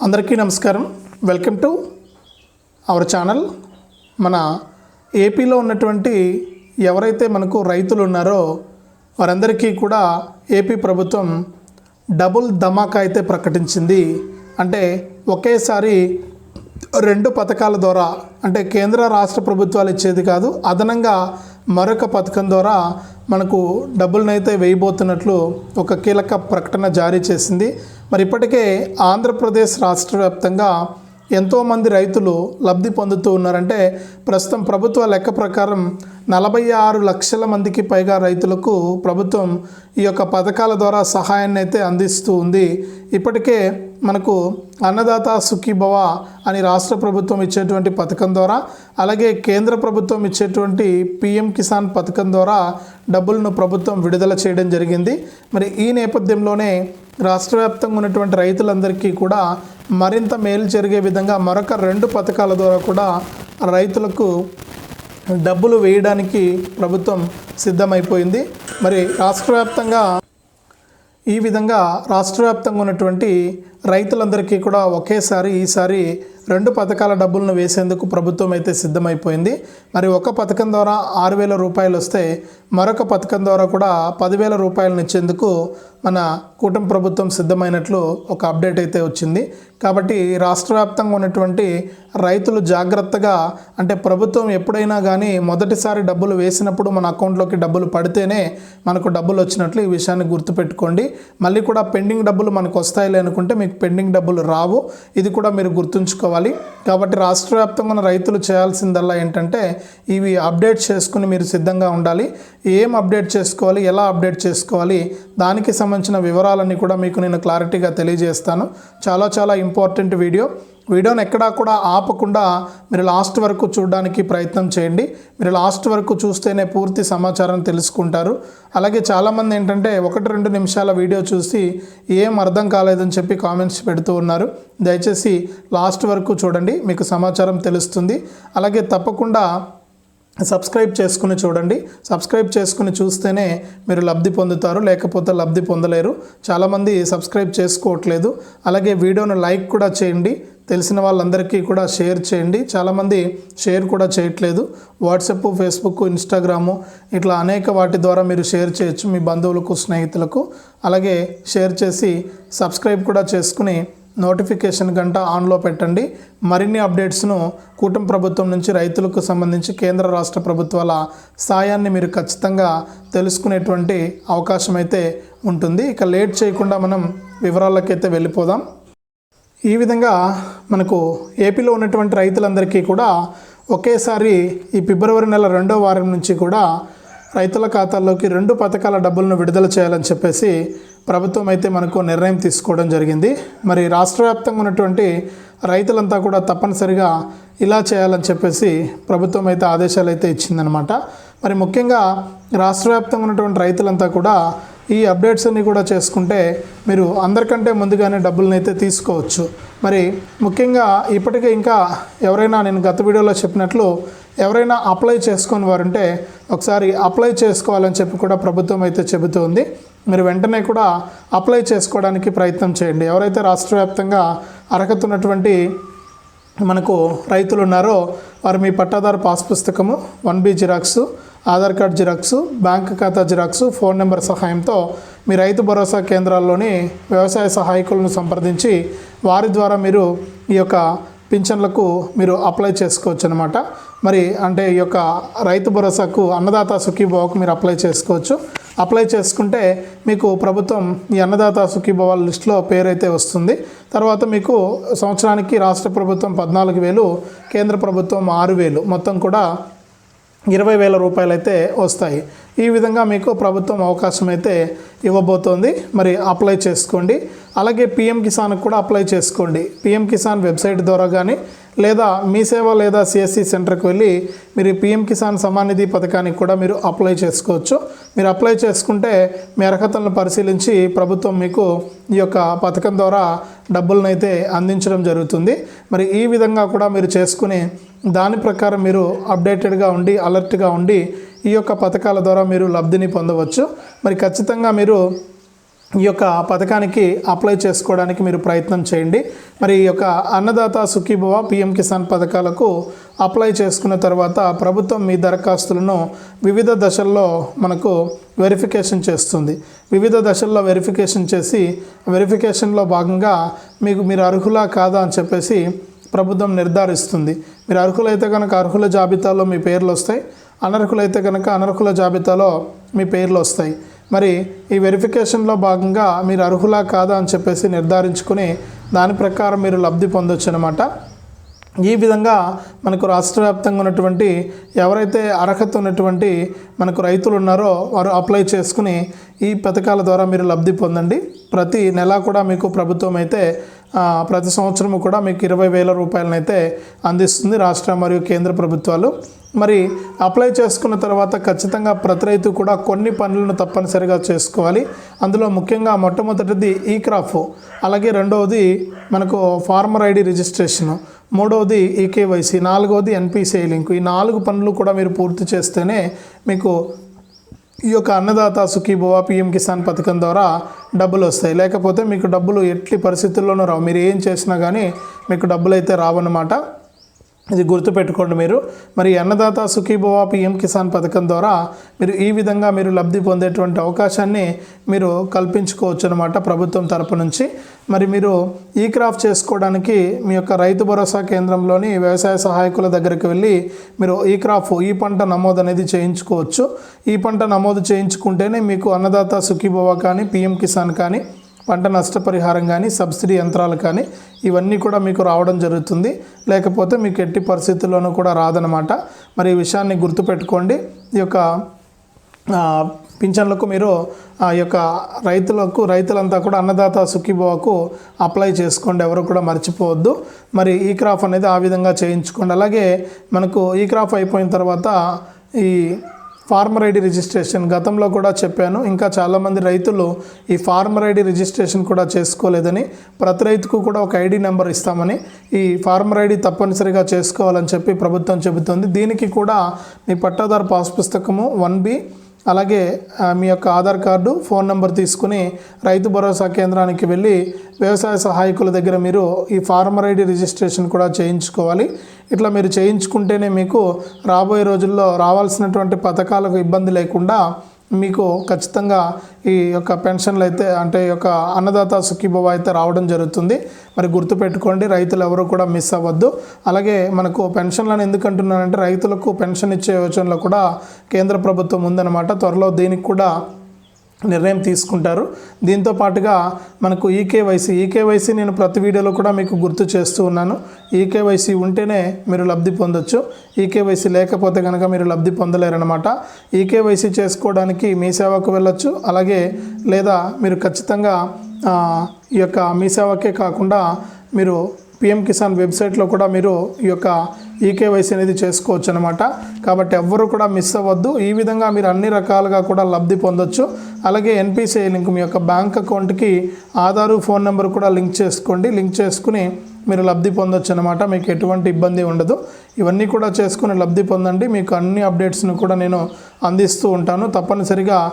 అందరికీ నమస్కారం. Welcome to our channel. మన ఏపీలో ఉన్నటువంటి ఎవరైతే మనకు రైతులు ఉన్నారో వారందరికీ కూడా ఏపీ ప్రభుత్వం డబుల్ ధమాకా అయితే ప్రకటించింది. అంటే ఒకేసారి రెండు పథకాల ద్వారా అంటే కేంద్ర రాష్ట్ర ప్రభుత్వాలు ఇచ్చేది కాదు అదనంగా మరొక పథకం ద్వారా మనకు డబ్బులనైతే వేయబోతున్నట్లు ఒక కీలక ప్రకటన జారీ చేసింది. మరి ఇప్పటికే ఆంధ్రప్రదేశ్ రాష్ట్ర వ్యాప్తంగా ఎంతోమంది రైతులు లబ్ధి పొందుతూ ఉన్నారంటే ప్రస్తుతం ప్రభుత్వ లెక్క ప్రకారం నలభై ఆరు లక్షల మందికి పైగా రైతులకు ప్రభుత్వం ఈ యొక్క పథకాల ద్వారా సహాయాన్ని అయితే అందిస్తూ ఉంది. ఇప్పటికే మనకు అన్నదాత సుఖీభవ అని రాష్ట్ర ప్రభుత్వం ఇచ్చేటువంటి పథకం ద్వారా అలాగే కేంద్ర ప్రభుత్వం ఇచ్చేటువంటి పిఎం కిసాన్ పథకం ద్వారా డబ్బులను ప్రభుత్వం విడుదల చేయడం జరిగింది. మరి ఈ నేపథ్యంలోనే రాష్ట్ర వ్యాప్తంగా ఉన్నటువంటి రైతులందరికీ కూడా మరింత మేలు జరిగే విధంగా మరొక రెండు పథకాల ద్వారా కూడా రైతులకు డబ్బులు వేయడానికి ప్రభుత్వం సిద్ధమైపోయింది. మరి రాష్ట్ర వ్యాప్తంగా ఈ విధంగా రాష్ట్ర వ్యాప్తంగా ఉన్నటువంటి రైతులందరికీ కూడా ఒకేసారి ఈసారి రెండు పథకాల డబ్బులను వేసేందుకు ప్రభుత్వం అయితే సిద్ధమైపోయింది. మరి ఒక పథకం ద్వారా ఆరు వేల రూపాయలు వస్తే మరొక పథకం ద్వారా కూడా పదివేల రూపాయలను ఇచ్చేందుకు మన కూటమి ప్రభుత్వం సిద్ధమైనట్లు ఒక అప్డేట్ అయితే వచ్చింది. కాబట్టి రాష్ట్ర వ్యాప్తంగా ఉన్నటువంటి రైతులు జాగ్రత్తగా అంటే ప్రభుత్వం ఎప్పుడైనా కానీ మొదటిసారి డబ్బులు వేసినప్పుడు మన అకౌంట్లోకి డబ్బులు పడితేనే మనకు డబ్బులు వచ్చినట్లు ఈ విషయాన్ని గుర్తుపెట్టుకోండి. మళ్ళీ కూడా పెండింగ్ డబ్బులు మనకు వస్తాయిలే అనుకుంటే మీకు పెండింగ్ డబ్బులు రావు. ఇది కూడా మీరు గుర్తుంచుకోవాలి. కాబట్టి రాష్ట్ర వ్యాప్తంగా ఉన్న రైతులు చేయాల్సిందల్లా ఏంటంటే ఇవి అప్డేట్ చేసుకుని మీరు సిద్ధంగా ఉండాలి. ఏం అప్డేట్ చేసుకోవాలి? ఎలా అప్డేట్ చేసుకోవాలి? దానికి సంబంధించిన వివరాలన్నీ కూడా మీకు నేను క్లారిటీగా తెలియజేస్తాను. చాలా చాలా ఇంపార్టెంట్ వీడియో. వీడియోని ఎక్కడా కూడా ఆపకుండా మీరు లాస్ట్ వరకు చూడడానికి ప్రయత్నం చేయండి. మీరు లాస్ట్ వరకు చూస్తేనే పూర్తి సమాచారం తెలుసుకుంటారు. అలాగే చాలామంది ఏంటంటే ఒకటి రెండు నిమిషాల వీడియో చూసి ఏం అర్థం కాలేదని చెప్పి కామెంట్స్ పెడుతూ ఉన్నారు. దయచేసి లాస్ట్ వరకు చూడండి మీకు సమాచారం తెలుస్తుంది. అలాగే తప్పకుండా సబ్స్క్రైబ్ చేసుకుని చూడండి. సబ్స్క్రైబ్ చేసుకుని చూస్తేనే మీరు లబ్ధి పొందుతారు. లేకపోతే లబ్ధి పొందలేరు. చాలామంది సబ్స్క్రైబ్ చేసుకోవట్లేదు. అలాగే వీడియోను లైక్ కూడా చేయండి. తెలిసిన వాళ్ళందరికీ కూడా షేర్ చేయండి. చాలామంది షేర్ కూడా చేయట్లేదు. వాట్సాప్ ఫేస్బుక్ ఇన్స్టాగ్రాము ఇట్లా అనేక వాటి ద్వారా మీరు షేర్ చేయొచ్చు మీ బంధువులకు స్నేహితులకు. అలాగే షేర్ చేసి సబ్స్క్రైబ్ కూడా చేసుకుని నోటిఫికేషన్ గంట ఆన్లో పెట్టండి. మరిన్ని అప్డేట్స్ను కూటమి ప్రభుత్వం నుంచి రైతులకు సంబంధించి కేంద్ర రాష్ట్ర ప్రభుత్వాల సాయాన్ని మీరు ఖచ్చితంగా తెలుసుకునేటువంటి అవకాశం అయితే ఉంటుంది. ఇక లేట్ చేయకుండా మనం వివరాలకైతే వెళ్ళిపోదాం. ఈ విధంగా మనకు ఏపీలో ఉన్నటువంటి రైతులందరికీ కూడా ఒకేసారి ఈ ఫిబ్రవరి నెల రెండో వారం నుంచి కూడా రైతుల ఖాతాల్లోకి రెండు పథకాల డబ్బులను విడుదల చేయాలని చెప్పేసి ప్రభుత్వం అయితే మనకు నిర్ణయం తీసుకోవడం జరిగింది. మరి రాష్ట్ర వ్యాప్తంగా ఉన్నటువంటి రైతులంతా కూడా తప్పనిసరిగా ఇలా చేయాలని చెప్పేసి ప్రభుత్వం అయితే ఆదేశాలు అయితే ఇచ్చిందనమాట మరి ముఖ్యంగా రాష్ట్ర వ్యాప్తంగా ఉన్నటువంటి రైతులంతా కూడా ఈ అప్డేట్స్ అన్నీ కూడా చేసుకుంటే మీరు అందరికంటే ముందుగానే డబ్బులను అయితే తీసుకోవచ్చు. మరి ముఖ్యంగా ఇప్పటికే ఇంకా ఎవరైనా నేను గత వీడియోలో చెప్పినట్లు ఎవరైనా అప్లై చేసుకుని వారుంటే ఒకసారి అప్లై చేసుకోవాలని చెప్పి కూడా ప్రభుత్వం అయితే చెబుతోంది మీరు వెంటనే కూడా అప్లై చేసుకోవడానికి ప్రయత్నం చేయండి. ఎవరైతే రాష్ట్ర వ్యాప్తంగా అర్హత ఉన్నటువంటి మనకు రైతులు ఉన్నారో వారు మీ పట్టాదారు పాస్ పుస్తకము one B xerox Aadhaar card xerox bank ఖాతా జిరాక్స్ ఫోన్ నెంబర్ సహాయంతో మీ రైతు భరోసా కేంద్రాల్లోని వ్యవసాయ సహాయకులను సంప్రదించి వారి ద్వారా మీరు ఈ యొక్క పింఛన్లకు మీరు అప్లై చేసుకోవచ్చు అనమాట మరి అంటే ఈ యొక్క రైతు భరోసాకు అన్నదాత సుఖీభావకు మీరు అప్లై చేసుకోవచ్చు. అప్లై చేసుకుంటే మీకు ప్రభుత్వం ఈ అన్నదాత సుఖీభావాల లిస్టులో పేరైతే వస్తుంది. తర్వాత మీకు సంవత్సరానికి రాష్ట్ర ప్రభుత్వం పద్నాలుగు వేలు కేంద్ర ప్రభుత్వం ఆరు వేలు మొత్తం కూడా ఇరవై వేల రూపాయలు అయితే వస్తాయి. ఈ విధంగా మీకు ప్రభుత్వం అవకాశం అయితే ఇవ్వబోతోంది. మరి అప్లై చేసుకోండి. అలాగే పిఎం కిసాన్కి కూడా అప్లై చేసుకోండి. పిఎం కిసాన్ వెబ్సైట్ ద్వారా కానీ లేదా మీ సేవ లేదా సిఎస్సి సెంటర్కి వెళ్ళి మీరు పిఎం కిసాన్ సమాన్ నిధి పథకానికి కూడా మీరు అప్లై చేసుకోవచ్చు. మీరు అప్లై చేసుకుంటే మీ అర్హతలను పరిశీలించి ప్రభుత్వం మీకు ఈ యొక్క పథకం ద్వారా డబ్బులను అయితే అందించడం జరుగుతుంది. మరి ఈ విధంగా కూడా మీరు చేసుకుని దాని ప్రకారం మీరు అప్డేటెడ్గా ఉండి అలర్ట్గా ఉండి ఈ యొక్క పథకాల ద్వారా మీరు లబ్ధిని పొందవచ్చు. మరి ఖచ్చితంగా మీరు ఈ యొక్క పథకానికి అప్లై చేసుకోవడానికి మీరు ప్రయత్నం చేయండి. మరి ఈ యొక్క అన్నదాత సుఖీభవ పిఎం కిసాన్ పథకాలకు అప్లై చేసుకున్న తర్వాత ప్రభుత్వం మీ దరఖాస్తులను వివిధ దశల్లో మనకు వెరిఫికేషన్ చేస్తుంది. వివిధ దశల్లో వెరిఫికేషన్ చేసి వెరిఫికేషన్లో భాగంగా మీకు మీరు అర్హులా కాదా అని చెప్పేసి ప్రభుత్వం నిర్ధారిస్తుంది. మీరు అర్హులైతే కనుక అర్హుల జాబితాలో మీ పేర్లు వస్తాయి. అనర్హులైతే కనుక అనర్హుల జాబితాలో మీ పేర్లు వస్తాయి. మరి ఈ వెరిఫికేషన్లో భాగంగా మీరు అర్హులా కాదా అని చెప్పేసి నిర్ధారించుకుని దాని ప్రకారం మీరు లబ్ధి పొందొచ్చు అనమాట ఈ విధంగా మనకు రాష్ట్ర వ్యాప్తంగా ఉన్నటువంటి ఎవరైతే అర్హత ఉన్నటువంటి మనకు రైతులు ఉన్నారో వారు అప్లై చేసుకుని ఈ పథకాల ద్వారా మీరు లబ్ధి పొందండి. ప్రతి నెల కూడా మీకు ప్రభుత్వం అయితే ప్రతి సంవత్సరము కూడా మీకు ఇరవై వేల రూపాయలనైతే అందిస్తుంది రాష్ట్ర మరియు కేంద్ర ప్రభుత్వాలు. మరి అప్లై చేసుకున్న తర్వాత ఖచ్చితంగా ప్రతి రైతు కూడా కొన్ని పనులను తప్పనిసరిగా చేసుకోవాలి. అందులో ముఖ్యంగా మొట్టమొదటిది ఈ క్రాఫ్ అలాగే రెండవది మనకు ఫార్మర్ ఐడి రిజిస్ట్రేషను మూడవది ఈకేవైసీ నాలుగవది ఎన్పిసిఐ లింక్. ఈ నాలుగు పనులు కూడా మీరు పూర్తి చేస్తేనే మీకు ఈ యొక్క అన్నదాత సుఖీభవ పిఎం కిసాన్ పథకం ద్వారా డబ్బులు వస్తాయి. లేకపోతే మీకు డబ్బులు ఎట్టి పరిస్థితుల్లోనూ రావు. మీరు ఏం చేసినా కానీ మీకు డబ్బులు అయితే రావన్నమాట. ఇది గుర్తుపెట్టుకోండి మీరు. మరి అన్నదాత సుఖీభవ పిఎం కిసాన్ పథకం ద్వారా మీరు ఈ విధంగా మీరు లబ్ధి పొందేటువంటి అవకాశాన్ని మీరు కల్పించుకోవచ్చు అనమాట ప్రభుత్వం తరపు నుంచి. మరి మీరు ఈ క్రాఫ్ట్ చేసుకోవడానికి మీ యొక్క రైతు భరోసా కేంద్రంలోని వ్యవసాయ సహాయకుల దగ్గరికి వెళ్ళి మీరు ఈ క్రాఫ్ ఈ పంట నమోదు అనేది చేయించుకోవచ్చు. ఈ పంట నమోదు చేయించుకుంటేనే మీకు అన్నదాత సుఖీభవ కానీ పిఎం కిసాన్ కానీ పంట నష్టపరిహారం కానీ సబ్సిడీ యంత్రాలు కానీ ఇవన్నీ కూడా మీకు రావడం జరుగుతుంది. లేకపోతే మీకు ఎట్టి పరిస్థితుల్లోనూ కూడా రాదనమాట మరి ఈ విషయాన్ని గుర్తుపెట్టుకోండి. ఈ యొక్క పింఛన్లకు మీరు ఆ యొక్క రైతులకు రైతులంతా కూడా అన్నదాత సుఖీభవకు అప్లై చేసుకోండి. ఎవరు కూడా మర్చిపోవద్దు. మరి ఈ క్రాఫ్ అనేది ఆ విధంగా చేయించుకోండి. అలాగే మనకు ఈ క్రాఫ్ అయిపోయిన తర్వాత ఈ ఫార్మర్ ఐడి రిజిస్ట్రేషన్. గతంలో కూడా చెప్పాను ఇంకా చాలామంది రైతులు ఈ ఫార్మర్ ఐడి రిజిస్ట్రేషన్ కూడా చేసుకోలేదని ప్రతి రైతుకు కూడా ఒక ఐడి నెంబర్ ఇస్తామని ఈ ఫార్మర్ ఐడి తప్పనిసరిగా చేసుకోవాలని చెప్పి ప్రభుత్వం చెబుతోంది. దీనికి కూడా మీ పట్టాదారు పాస్ పుస్తకము వన్ బి అలాగే మీ యొక్క ఆధార్ కార్డు ఫోన్ నెంబర్ తీసుకుని రైతు భరోసా కేంద్రానికి వెళ్ళి వ్యవసాయ సహాయకుల దగ్గర మీరు ఈ ఫార్మర్ ఐడి రిజిస్ట్రేషన్ కూడా చేయించుకోవాలి. ఇట్లా మీరు చేయించుకుంటేనే మీకు రాబోయే రోజుల్లో రావాల్సినటువంటి పథకాలకు ఇబ్బంది లేకుండా మీకు ఖచ్చితంగా ఈ యొక్క పెన్షన్లు అయితే అంటే ఈ యొక్క అన్నదాత సుఖీభవ అయితే రావడం జరుగుతుంది. మరి గుర్తుపెట్టుకోండి రైతులు ఎవరు కూడా మిస్ అవ్వద్దు. అలాగే మనకు పెన్షన్లను ఎందుకు అంటున్నానంటే రైతులకు పెన్షన్ ఇచ్చే యోచనలో కూడా కేంద్ర ప్రభుత్వం ఉందన్నమాట. త్వరలో దీనికి కూడా నిర్ణయం తీసుకుంటారు. దీంతో పాటుగా మనకు ఈకేవైసీ ఈకేవైసీ నేను ప్రతి వీడియోలో కూడా మీకు గుర్తు చేస్తూ ఉన్నాను. ఈకేవైసీ ఉంటేనే మీరు లబ్ధి పొందొచ్చు. ఈకేవైసీ లేకపోతే కనుక మీరు లబ్ధి పొందలేరనమాట ఈకేవైసీ చేసుకోవడానికి మీ సేవకు వెళ్ళొచ్చు. అలాగే లేదా మీరు ఖచ్చితంగా ఈ యొక్క మీ సేవకే కాకుండా మీరు పిఎం కిసాన్ వెబ్సైట్లో కూడా మీరు ఈ యొక్క ఈకేవైసీ అనేది చేసుకోవచ్చు అనమాట కాబట్టి ఎవ్వరు కూడా మిస్ అవ్వద్దు. ఈ విధంగా మీరు అన్ని రకాలుగా కూడా లబ్ధి పొందొచ్చు. అలాగే ఎన్పిసిఐ లింక్ మీ యొక్క బ్యాంక్ అకౌంట్కి ఆధారు ఫోన్ నెంబర్ కూడా లింక్ చేసుకోండి. లింక్ చేసుకుని మీరు లబ్ధి పొందొచ్చు అనమాట మీకు ఎటువంటి ఇబ్బంది ఉండదు. ఇవన్నీ కూడా చేసుకుని లబ్ధి పొందండి. మీకు అన్ని అప్డేట్స్ను కూడా నేను అందిస్తూ ఉంటాను. తప్పనిసరిగా